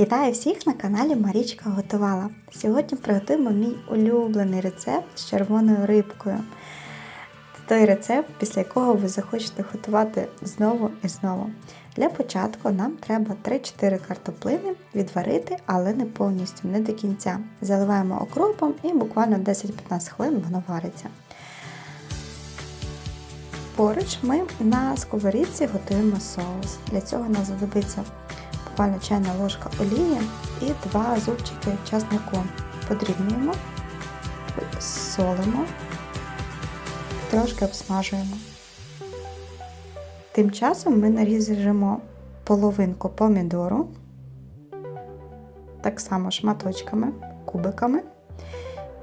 Вітаю всіх на каналі Марічка Готувала. Сьогодні приготуємо мій улюблений рецепт з червоною рибкою. Той рецепт, після якого ви захочете готувати знову і знову. Для початку нам треба 3-4 картоплини відварити, але не повністю, не до кінця. Заливаємо окропом і буквально 10-15 хвилин воно вариться. Поруч ми на сковорідці готуємо соус. Для цього нам знадобиться буквально чайна ложка олії і два зубчики часнику. Подрібнюємо, солимо, трошки обсмажуємо. Тим часом ми наріжемо половинку помідору, так само шматочками, кубиками,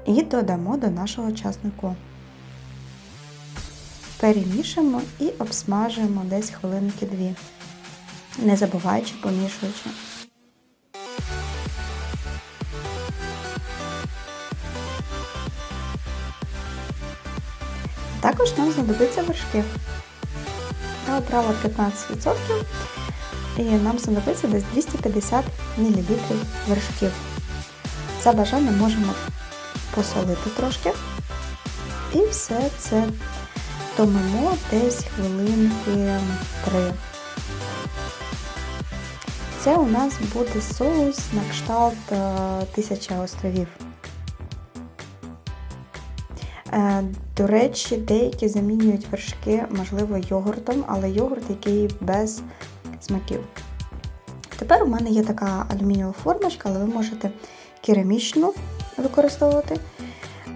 і додамо до нашого часнику. Перемішуємо і обсмажуємо десь хвилинки дві не забуваючи помішуючи. Також нам знадобиться вершки. Я обрала 15% і нам знадобиться десь 250 мл вершків. За бажанням можемо посолити трошки. І все це томимо десь хвилинки 3. Це у нас буде соус на кшталт е, Тисяча островів. Е, До речі, деякі замінюють вершки, можливо, йогуртом, але йогурт, який без смаків. Тепер у мене є така алюмінієва формочка, але ви можете керамічну використовувати.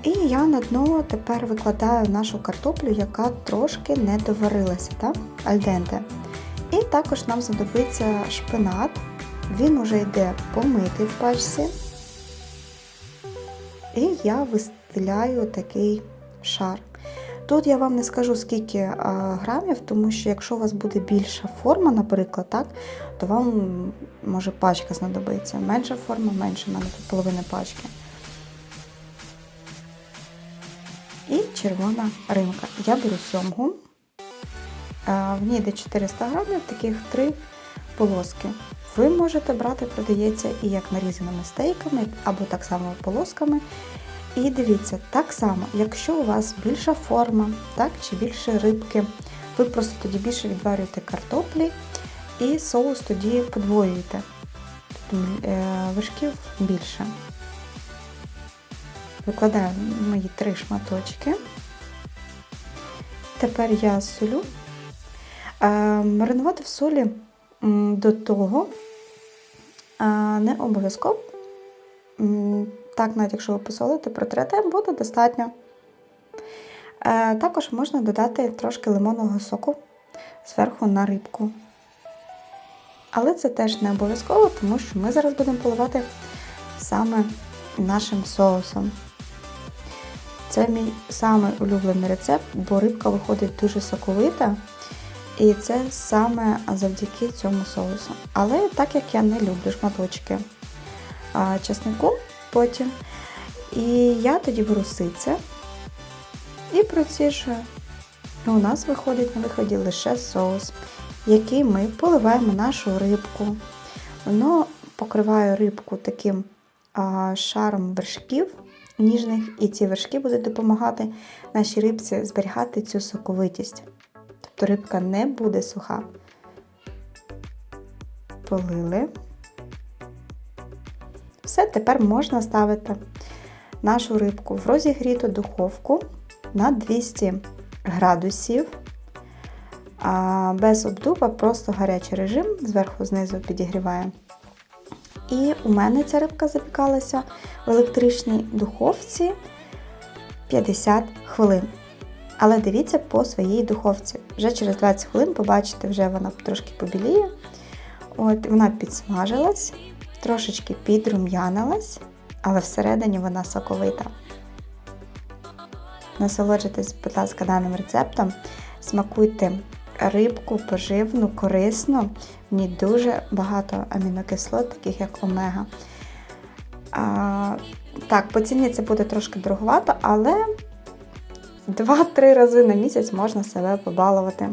І я на дно тепер викладаю нашу картоплю, яка трошки не доварилася, так? альденте. І також нам знадобиться шпинат. Він вже йде помитий в пачці. І я вистеляю такий шар. Тут я вам не скажу скільки а, грамів, тому що якщо у вас буде більша форма, наприклад, так, то вам може пачка знадобиться. Менша форма, менше, мене тут половина пачки. І червона римка. Я беру сьомгу. В ній йде 400 грамів, таких три полоски. Ви можете брати, продається і як нарізаними стейками, або так само полосками. І дивіться, так само, якщо у вас більша форма, так, чи більше рибки, ви просто тоді більше відварюєте картоплі і соус тоді подвоюєте. Тобто вершків більше. Викладаю мої три шматочки. Тепер я солю. Маринувати в солі до того не обов'язково. Так, навіть якщо ви посолите, протрете, буде достатньо. Також можна додати трошки лимонного соку зверху на рибку. Але це теж не обов'язково, тому що ми зараз будемо поливати саме нашим соусом. Це мій самий улюблений рецепт, бо рибка виходить дуже соковита. І це саме завдяки цьому соусу. Але так як я не люблю шматочки чеснику потім. І я тоді беру сице і проціжую. У нас виходить на виході лише соус, який ми поливаємо нашу рибку. Воно покриває рибку таким шаром вершків ніжних, і ці вершки будуть допомагати нашій рибці зберігати цю соковитість тобто рибка не буде суха. Полили. Все, тепер можна ставити нашу рибку в розігріту духовку на 200 градусів. А без обдува, просто гарячий режим, зверху знизу підігріває. І у мене ця рибка запікалася в електричній духовці 50 хвилин. Але дивіться по своїй духовці. Вже через 20 хвилин, побачите, вже вона трошки побіліє. От, Вона підсмажилась, трошечки підрум'янилась, але всередині вона соковита. Насолоджуйтесь, будь ласка, даним рецептом. Смакуйте рибку поживну, корисну. В ній дуже багато амінокислот, таких як омега. А, Так, по ціні це буде трошки дороговато, але Два-три рази на місяць можна себе побалувати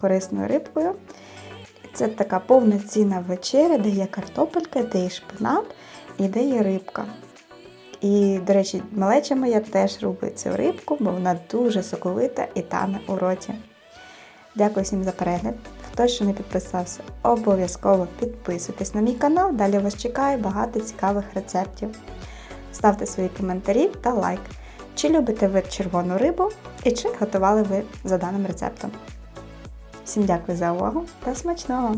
корисною рибкою. Це така повноцінна вечеря, де є картопелька, де є шпинат і де є рибка. І, до речі, малеча моя теж любить цю рибку, бо вона дуже соковита і тане у роті. Дякую всім за перегляд. Хто ще не підписався, обов'язково підписуйтесь на мій канал. Далі вас чекає багато цікавих рецептів. Ставте свої коментарі та лайк. Чи любите ви червону рибу і чи готували ви за даним рецептом. Всім дякую за увагу та смачного!